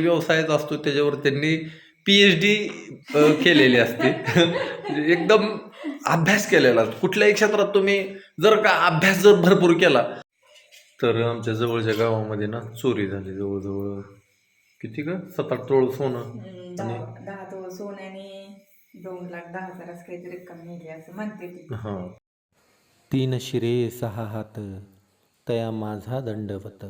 व्यवसायच असतो त्याच्यावर त्यांनी पीएच डी केलेली असते. म्हणजे एकदम अभ्यास केलेला असतो. कुठल्याही क्षेत्रात तुम्ही जर का अभ्यास जर भरपूर केला तर आमच्या जवळच्या गावामध्ये ना चोरी झाली जवळजवळ. किती का सात आठ तोळ सोनं. हम्म, दहा दहा तो सोन्याने दोन लाख दहा हजार असं काहीतरी रक्कम नेली असं म्हणते ती. हा. तीन शिरे सहा हात तया माझा दंडवत.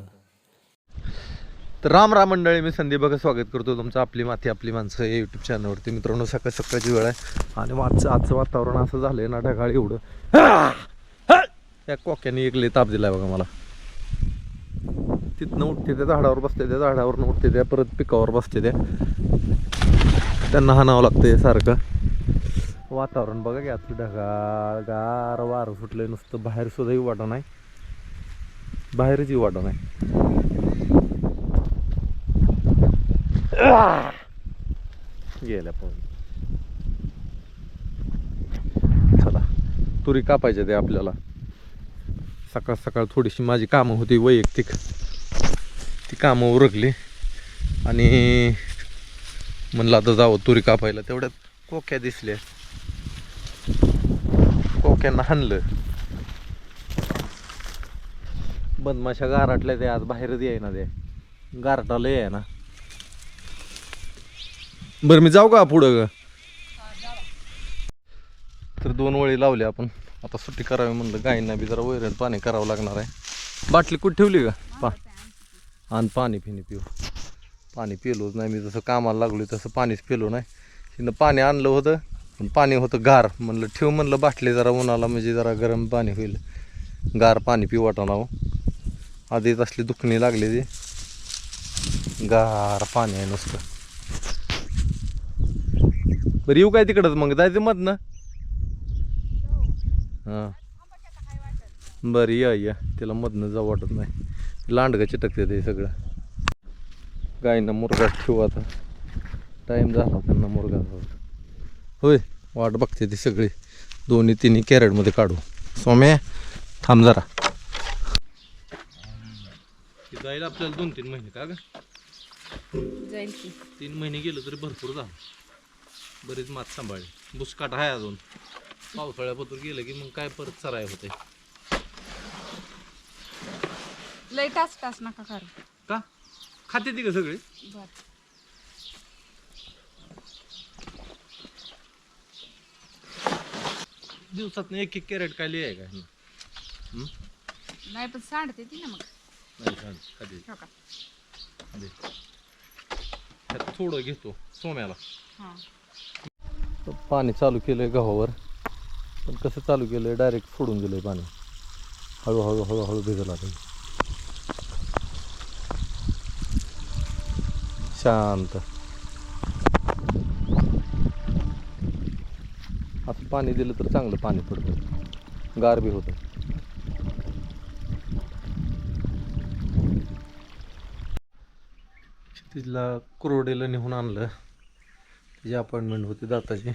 तर राम राम मंडळी मी संदीप बघा स्वागत करतो तुमचं आपली माती आपली माणसं या यूट्यूब चॅनलवरती मित्रांनो सकाळ सकाळची वेळ आहे आणि आजचं आजचं वातावरण असं झालंय ना ढगाळ एवढं. त्या कोक्याने एक लय ताप दिलाय बघा मला. तिथनं उठते त्या झाडावर बसते त्या झाडावरनं उठते त्या परत पिकावर बसते त्या. त्यांना हाणावं लागतंय सारखं. वातावरण बघा की आजचं ढगाळ गार वारं सुटलंय नुसतं बाहेर सुद्धाही वाटा नाही. बाहेरच वाटा नाही. गेल्या पण. चला तुरी कापायच्या ते आपल्याला. सकाळ सकाळ थोडीशी माझी कामं होती वैयक्तिक. ती कामं उरकली. आणि म्हणलं आता जावं तुरी कापायला. तेवढ्यात कोक्या दिसल्या. कोक्यांना हाणलं. बदमाशा गारटल्या ते आज बाहेरच येईना ते गारटाला आहे ना बरं मी जाऊ का पुढं? ग तर दोन वळी लावले आपण. आता सुट्टी करावी म्हणलं. गायींना बी जरा वैरण पाणी करावं लागणार आहे. बाटली कुठे ठेवली का पा आणि पाणी पिणी पिऊ. पाणी पिलोच नाही. मी जसं कामाला लागलो तसं पाणीच पिलो नाही. तिनं पाणी आणलं होतं पण पाणी होतं गार. म्हणलं ठेव म्हणलं बाटली जरा उन्हाला म्हणजे जरा गरम पाणी होईल. गार पाणी पिऊ वाटाणा हो. आधीच असली दुखणी लागली ती गार पाणी आहे नुसतं. बरं येऊ काय तिकडंच मग जायचं मत ना? हां. बरं या या. तिला मधनं जाऊ वाटत नाही. लांडगं चिटकते ते सगळं. गायींना मुरगा ठेवू आता. टाईम झाला त्यांना मुरगा होय वाट बघते ती सगळी. दोन्ही तिन्ही कॅरेटमध्ये काढू. सोम्या थांब जरा. जाईल आपल्याला दोन तीन महिने का ग? तीन महिने गेलं तरी भरपूर झालं. बरीच मात सांभाळली. बुसकाट आहे अजून. पावसाळ्यापत्र गेलं की मग काय परत चराय होते. लय तास तास नका करू. का? खाते ती का सगळे? बर. दिवसात एक एक कॅरेट काय लिहाय का? नाही पण सांडते ती ना मग. नाही छान खाते हो का? दे. त्यात थोडं घेतो सोम्याला हां. पाणी चालू केलं आहे गव्हावर. पण कसं चालू केलं आहे डायरेक्ट सोडून आहे पाणी. हळूहळू हळूहळू भिजला ते शांत. असं पाणी दिलं तर चांगलं पाणी पडतं गार बी होतं तिथला कुरोडेला नेऊन आणलं. तिची अपॉइंटमेंट होती दाताची.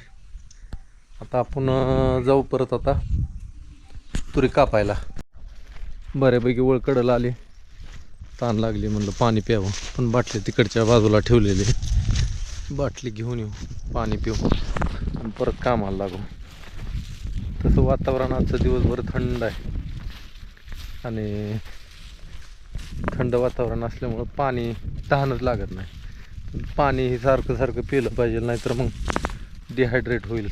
आता आपण जाऊ परत आता. तुरी कापायला. बऱ्यापैकी वळकडला आली. ताण लागली म्हणलं पाणी प्यावं. पण बाटली तिकडच्या बाजूला ठेवलेली. बाटली घेऊन येऊ. पाणी पिऊ. आणि परत कामाला लागू. तसं वातावरण आजचं दिवसभर थंड आहे. आणि थंड वातावरण असल्यामुळं पाणी तहानच लागत नाही. पाणी हे सारखं सारखं पिलं पाहिजे नाहीतर मग डिहायड्रेट होईल.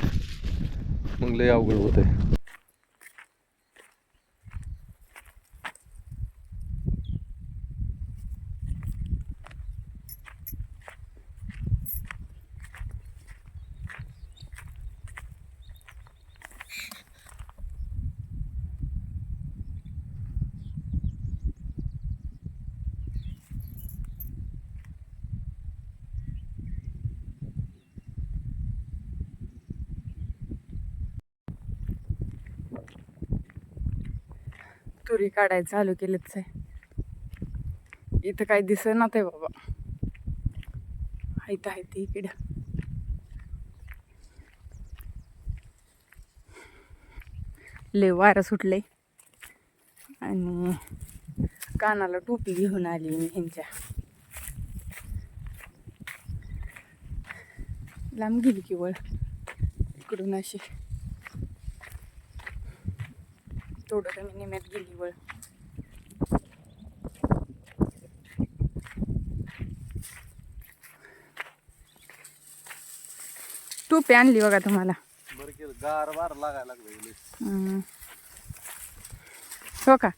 मग लय अवघड होत आहे तुरी काढायला चालू केलेच आहे इथं काही दिसत ते बाबा. हायत आहे ती इकडं. लय वारं सुटले आणि कानाला टोपी घेऊन आली मी ह्यांच्या. लांब गेली केवळ इकडून अशी. थोडं कमी निम्यात गेली वळ. टोपी आणली बघा तुम्हाला. गार वार लागायला लागलं. हो का?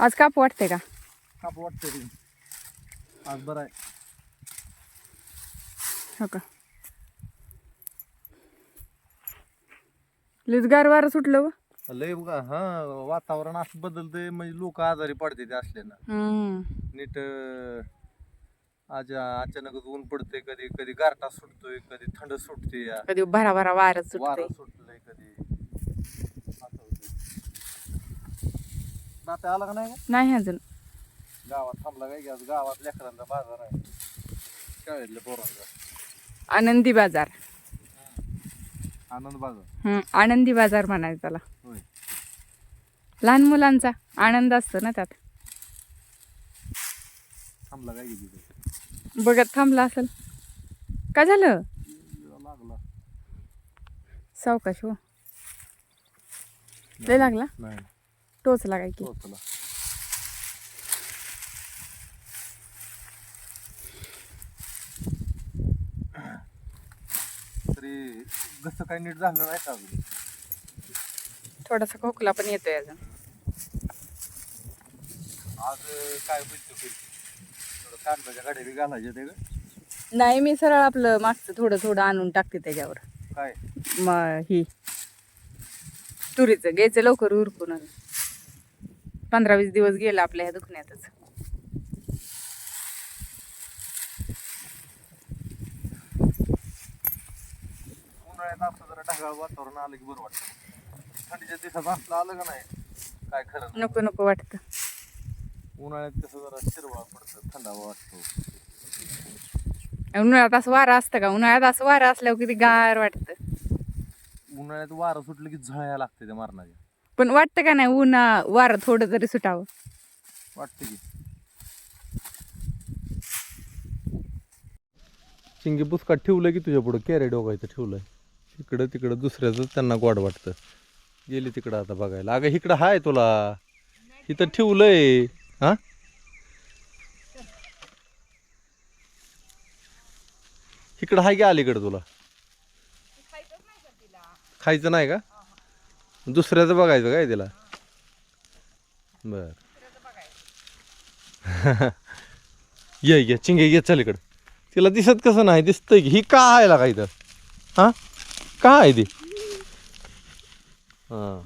आज काप वाटते का? कापू वाटतं आज बरं आहे. हो का? लईच गार वारं सुटलं व. लय बघा हा वातावरण असं बदलतंय म्हणजे लोक आजारी पडते ते असले ना. हम्म. नीट अं, आज अचानकच ऊन पडते कधी कधी गारटा सुटतोय कधी थंड सुटते या. कधी भरा भरा वारं सुटते वारं सुटलंय कधी. असं होतंय. आला का नाही नाही अजून. गावात थांबला काय की आज गावात लेकरांचा बाजार आहे. शाळेतल्या पोरांचा. आनंदी बाजार. आनंद बाजार. हम्म. आनंदी बाजार म्हणायचं त्याला. होय. लहान मुलांचा आनंद असतो ना त्यात. थांबला काय बघत थांबला असेल. काय झालं? लागला. सावकाश हो. लय लागला? नाही. टोचला काय की. तरी कसं काही नीट झालं नाही का अजून? थोडासा खोकला पण येतोय अजून. आज काय होईल ते होईल थोडं कागदाच्या गाड्या बी घालायच्या ते ग नाही मी सरळ आपलं मागचं थोडं थोडं आणून टाकते त्याच्यावर. काय? मग ही. तुरीचं घ्यायचं लवकर उरकून. पंधरा वीस दिवस गेला आपल्या ह्या दुखण्यातच. असं जरा ढगाळ वातावरण आलं की बरं वाटतं. थंडीच्या दिवसात असलं आलं का नाही काय खरं नाही. नको नको वाटतं. उन्हाळ्यात कसं जरा शिरवाळ पडतं थंडावा वाटतो. उन्हाळ्यात असं वारं असतं का? उन्हाळ्यात असं वारं असल्यावर किती गार वाटतं. उन्हाळ्यात वारं सुटलं की झळायला लागते त्या मारणाच्या पण वाटतं का नाही उन्हा वारं थोडं तरी सुटावं? वाटतं की. चिंगी पुसकाट ठेवलं की तुझ्या पुढं? कॅरे डोगायचं ठेवलंय. इकडं तिकडं दुसऱ्याचं त्यांना गोड वाटतं. गेली तिकडं आता बघायला. अगं इकडं हाय तुला. इथं ठेवलंय. हा? इकडं हाय की अलीकडं तुला? खायचं नाही का? दुसऱ्याचं बघायचं काय तिला? बर. ये ये चिंगे ये चल इकडं. तिला दिसत कसं नाही? दिसतंय की. ही का आहे लागा इथं? हां? का आहे ती? हा.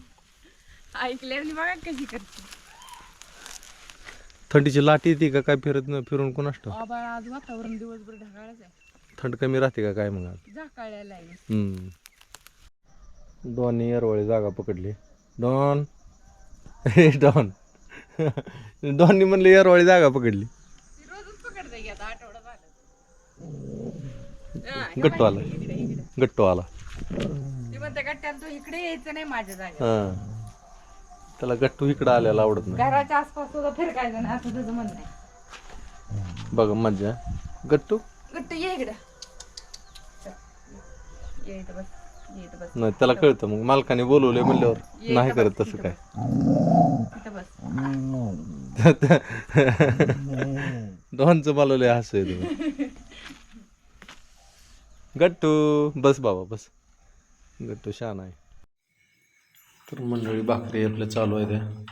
ऐकल्यावर बघा कशी करते. थंडीची लाट येते का काय फिरत न फिरून कोण असतो आबाळ आज वातावरण दिवसभर ढगाळच आहे. थंड कमी राहते का काय मग आज? झाकाळ्याला आहे. हम्म. डॉननी अरवळे जागा पकडली. डॉन. हे डॉन. डॉननी म्हणले अरवळे जागा पकडली. रोजच पकडते की आता आठवडा गट्टू आला. गट्टू आला. ती म्हणते गट्ट्याला तू इकडे यायचं नाही माझ्या जागेत हा. त्याला गट्टू इकडं आल्याला आवडत नाही. घराच्या आसपास सुद्धा फिरकायचं नाही असं तुझं म्हणणं आहे. बघ मज्जा. गट्टू? गट्टू ये इकडं. चल. ये इथं बस ये इथं बस. नाही त्याला कळतं. मग मालकाने बोलवलंय म्हणल्यावर नाही करत तसं काय बस. इथं बस. दोनचं लय हसू येतं गट्टू बस बाबा बस. गट्टू छान आहे. तर मंडळी भाकरी आपल्या चालू आहे त्या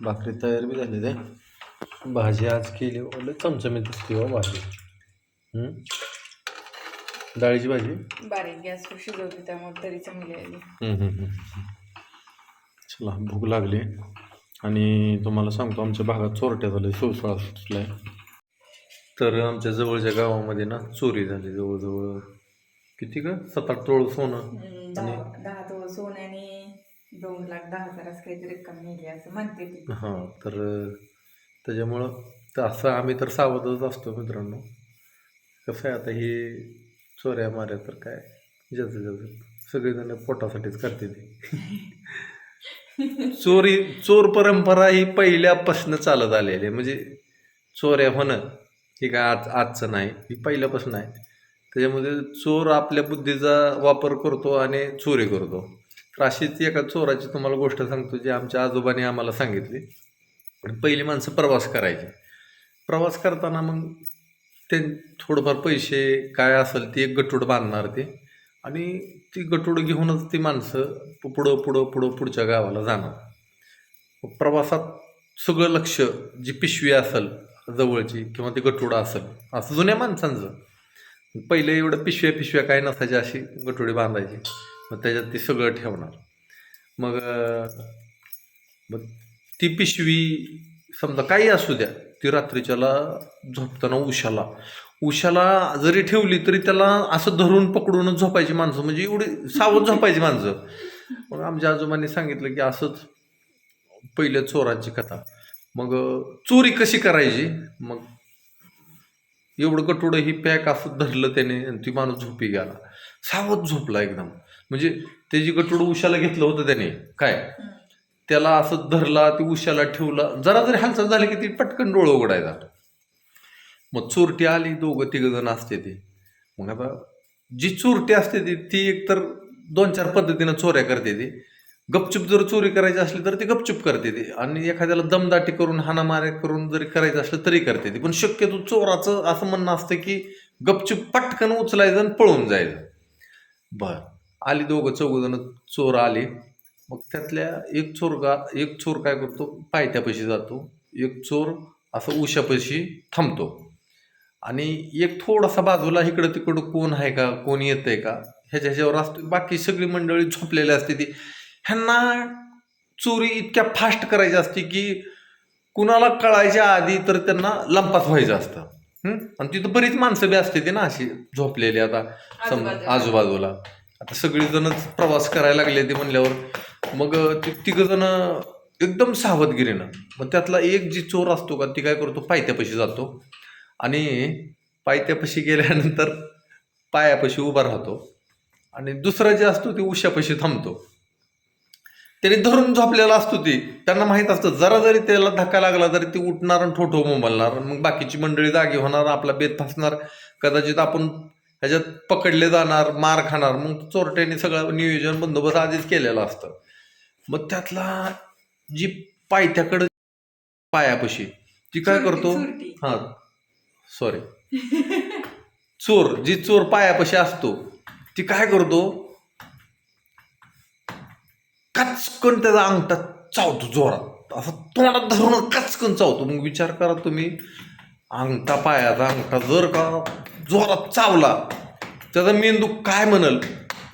भाकरी तयार बी झाली त्या भाजी आज केली. ओले चमचमीत दिसते हो भाजी. हम्म? डाळीची भाजी? बारीक गॅसवर शिजवते त्यामुळे तरी चांगली आली. हम्म, हम्म, हम्म. चला भूक लागली. आणि तुम्हाला सांगतो आमच्या भागात चोरट्या झाले सोळा सुटलाय तर आमच्या जवळच्या गावामध्ये ना चोरी झाली जवळजवळ. किती का सात आठ तोळ सोनं. दहा दहा तो सोन्याने दोन लाख दहा हजार असं काहीतरी रक्कम नेली असं म्हणते ती. हां तर त्याच्यामुळं तर असं आम्ही तर सावधच असतो मित्रांनो. कसं आहे आता ही चोऱ्या माऱ्या तर काय? ज्याचं ज्याचं. सगळेजण पोटासाठीच करते ते. चोरी चोर परंपरा ही पहिल्यापासून चालत आलेली आहे. म्हणजे चोऱ्या होणं हे काय आज आजचं नाही ही पहिल्यापासून आहे. त्याच्यामध्ये चोर आपल्या बुद्धीचा वापर करतो आणि चोरी करतो. तर अशीच एका चोराची तुम्हाला गोष्ट सांगतो जी आमच्या आजोबाने आम्हाला सांगितली. पहिली माणसं प्रवास करायची. प्रवास करताना मग ते थोडंफार पैसे काय असेल ती एक गटूड बांधणार ते. आणि ती गटूड घेऊनच ती माणसं पुढं पुढं पुढं पुढच्या गावाला जाणार. प्रवासात सगळं लक्ष जी पिशवी असेल जवळची किंवा ती गटूड असेल असं जुन्या माणसांचं. पहिले एवढं पिशव्या पिशव्या काय नसायची अशी गठोडी बांधायची. मग त्याच्यात ते सगळं ठेवणार. मग मग ती पिशवी समजा काही असू द्या ती रात्रीच्याला झोपताना उशाला. उशाला जरी ठेवली तरी त्याला असं धरून पकडूनच झोपायची माणसं म्हणजे एवढी सावध झोपायची माणसं. मग आमच्या आजोबांनी सांगितलं की असंच पहिल्या चोरांची कथा. मग चोरी कशी करायची? मग एवढं कटोडं ही पॅक असं धरलं त्याने आणि ती माणूस झोपी गेला. सावध झोपला एकदम. म्हणजे त्याची कटोडं उशाला घेतलं होतं त्याने काय? त्याला असं धरला ती उशाला ठेवला जरा जरी हालचाल झाली की ती पटकन डोळं उघडायचा मग चोरटी आली दोघं तिघ जण असते ती. मग आता जी चोरटी असते ती ती एकतर दोन चार पद्धतीनं चोऱ्या करते ती. गपचूप जर चोरी करायची असली तर ती गपचूप करते ती. आणि एखाद्याला दमदाटी करून हाणामाऱ्या करून जरी करायचं असलं तरी करते ती. पण शक्यतो चोराचं असं म्हणणं असतं की गपचूप पटकन उचलायचं आणि पळून जायचं. बर. आली दोघं चौघजण चोर आली. मग त्यातल्या एक चोर गा एक चोर काय करतो? पायथ्यापाशी जातो. एक चोर असं उशापाशी थांबतो. आणि एक थोडासा बाजूला इकडं तिकडं कोण आहे का? कोण येतंय का? ह्याच्या ह्याच्यावर असतो. बाकी सगळी मंडळी झोपलेली असते ती. ह्यांना चोरी इतक्या फास्ट करायची असते की कुणाला कळायच्या आधी तर त्यांना लंपास व्हायचं असतं? आणि तिथं बरीच माणसं बी असते ती ना अशी झोपलेली आता सम आजूबाजूला. आजूबाजूला आता सगळीजणच प्रवास करायला लागले ते म्हणल्यावर मग ते तिघजण एकदम सावधगिरीनं मग त्यातला एक जी चोर असतो का ती काय करतो पायथ्यापाशी जातो आणि पायथ्यापाशी गेल्यानंतर पायापाशी उभा राहतो आणि दुसरा जे असतो ते उशापाशी थांबतो त्याने धरून झोपलेला असतो ती. त्यांना माहीत असतं जरा जरी त्याला धक्का लागला तरी ती उठणार आणि ठोठो मोबालणार मग बाकीची मंडळी जागी होणार आपला बेत फासणार. कदाचित आपण ह्याच्यात पकडले जाणार मार खाणार. मग चोरट्याने सगळं नियोजन बंदोबस्त आधीच केलेलं असतं. मग त्यातला जी पायथ्याकडं पायापाशी ती काय करतो? हां सॉरी चोर जी चोर पायापाशी असतो ती काय करतो? कचकन त्याचा अंगठा चावतो जोरात. असं तोंडात धरून कचकन चावतो. मग विचार करा तुम्ही. अंगठा पायाचा अंगठा जर का जोरात चावला त्याचा मेंदू काय म्हणल?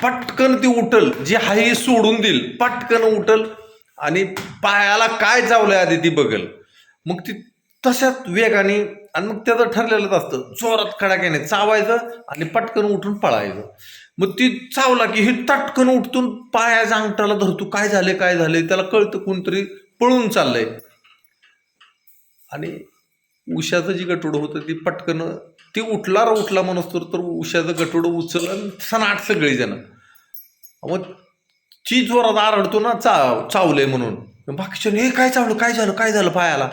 पटकन ती उठल. जी आहे सोडून देईल. पटकन उठल आणि पायाला काय चावलंय आधी ती बघल. मग ती तशाच वेगाने आणि मग त्याचं ठरलेलंच असतं. जोरात खडाक्याने चावायचं आणि पटकन उठून पळायचं. मग ती चावला की हे तटकन उठतून पायाच्या अंगठाला धरतो. काय झाले काय झाले? त्याला कळतं कोणतरी पळून चाललंय. आणि उशाचं जी गटोडं होतं ती पटकन ती उठला र उठला म्हणूस तर तर उशाचं गटोडं उचल आणि सनाट सगळी जण. मग ती जोरात आरडतो ना चाव चावलंय म्हणून. बाकीच्या हे काय चावलं? काय झालं? काय झालं? पायाला.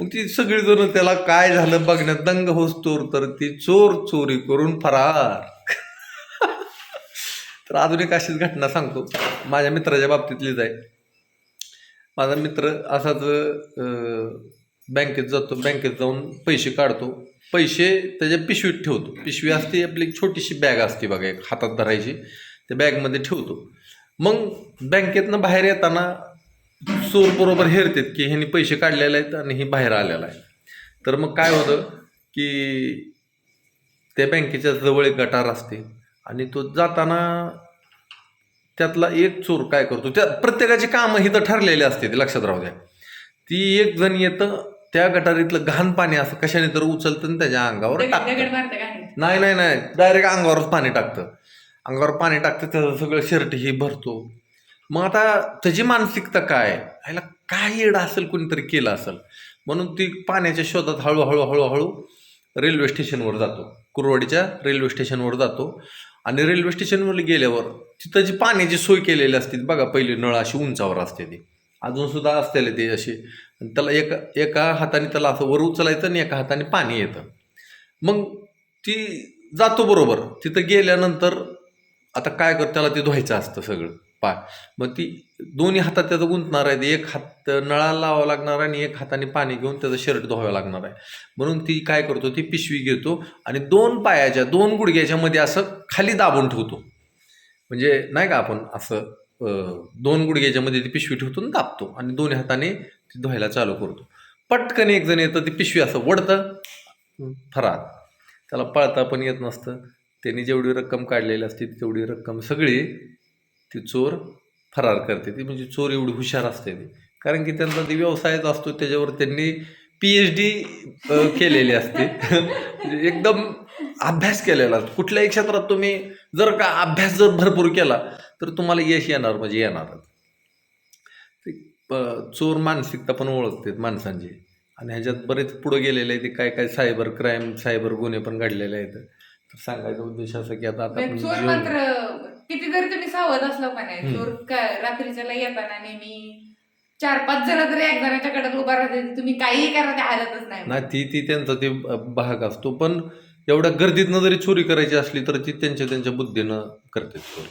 मग ती सगळीजण त्याला काय झालं बघण्यात दंग होस्तोर तर ती चोर चोरी करून फरार. तर अजून एक अशीच घटना सांगतो. माझ्या मित्राच्या बाबतीतलीच आहे. माझा मित्र असाच बँकेत जातो. बँकेत जाऊन पैसे काढतो. पैसे त्याच्या पिशवीत ठेवतो. पिशवी असते आपली एक छोटीशी बॅग असते बघा एक हातात धरायची. त्या बॅगमध्ये ठेवतो. मग बँकेतनं बाहेर येताना चोर बरोबर हेरतात की ह्यांनी पैसे काढलेले आहेत आणि हे बाहेर आलेला आहे. तर मग काय होतं की त्या बँकेच्या जवळ एक गटार असते आणि तो जाताना त्यातला एक चोर काय करतो त्या प्रत्येकाची कामं ही तर ठरलेली असते ते लक्षात राहू द्या. ती एक जण येतं त्या गटारीतलं घाण पाणी असं कशाने तर उचलतं आणि त्याच्या अंगावर टाकतं. नाही नाही नाही. डायरेक्ट अंगावरच पाणी टाकतं. अंगावर पाणी टाकतं त्याचं सगळं शर्ट ही भरतो. मग आता त्याची मानसिकता काय? ह्याला काय येडा असेल कोणीतरी केलं असेल? म्हणून ती पाण्याच्या शोधात हळूहळू हळूहळू रेल्वे स्टेशनवर जातो. कुरवाडीच्या रेल्वे स्टेशनवर जातो. आणि रेल्वे स्टेशनवर गेल्यावर तिथं जी पाण्याची सोय केलेली असते बघा पहिली नळ अशी उंचावर असते ती. अजून सुद्धा ते अशी. त्याला एका एका हाताने त्याला असं वर उचलायचं आणि एका हाताने पाणी येतं. मग ती जातो बरोबर. तिथं गेल्यानंतर आता काय कर त्याला ते धुवायचं असतं सगळं. पाय. मग ती दोन्ही हातात त्याचं गुंतणार आहे. एक हात नळाला लावावा लागणार आहे आणि एक हाताने पाणी घेऊन त्याचं शर्ट धुवावा लागणार आहे. म्हणून ती काय करतो? ती पिशवी घेतो आणि दोन पायाच्या दोन गुडघ्याच्या मध्ये असं खाली दाबून ठेवतो. म्हणजे नाही का आपण असं दोन गुडघ्याच्या मध्ये ती पिशवी ठेवतो आणि दाबतो आणि दोन्ही हाताने ती धुवायला चालू करतो. पटकन एक जण येतं ती पिशवी असं वडतं फरार. त्याला पळता पण येत नसतं. त्यांनी जेवढी रक्कम काढलेली असते तेवढी रक्कम सगळी ती चोर फरार करते ती. म्हणजे चोर एवढी हुशार असते ती. कारण की त्यांचा ती व्यवसायच असतो त्याच्यावर त्यांनी पी एच डी केलेली असते. म्हणजे एकदम अभ्यास केलेला असतो. कुठल्याही क्षेत्रात तुम्ही जर का अभ्यास जर भरपूर केला तर तुम्हाला यश येणार म्हणजे येणारच चोर मानसिकता पण ओळखतात माणसांची. आणि ह्याच्यात बरेच पुढे गेलेले आहे ते काय काय सायबर क्राईम सायबर गुन्हे पण घडलेले आहेत. तर सांगायचा उद्देश असा की आता आता आपण किती जरी तुम्ही सावध असलो का नाही. चोर काय रात्रीच्याला येताना नेहमी चार पाच जण जरी एक जणाच्या कडक उभा राहते तुम्ही काहीही करा ते हालतच नाही नाही ती ती त्यांचा ते भाग असतो पण एवढ्या गर्दीतनं जरी चोरी करायची असली तर ती त्यांच्या त्यांच्या बुद्धीनं करतात चोरी